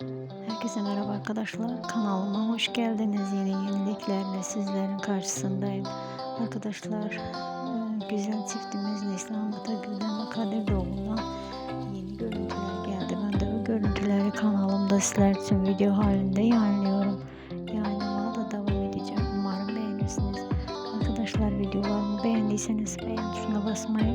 Herkese merhaba arkadaşlar. Kanalıma hoş geldiniz. Yeni yeniliklerle sizlerin karşısındayım. Arkadaşlar e, güzel çiftimiz Neslihan Atagül'den ve Kadir Doğulu'ndan yeni görüntüler geldi. Ben de bu görüntüleri kanalımda sizler için video halinde yayınlıyorum. Yayınlamaya da devam edeceğim. Umarım beğenirsiniz. Arkadaşlar videolarımı beğendiyseniz beğen tuşuna basmayı,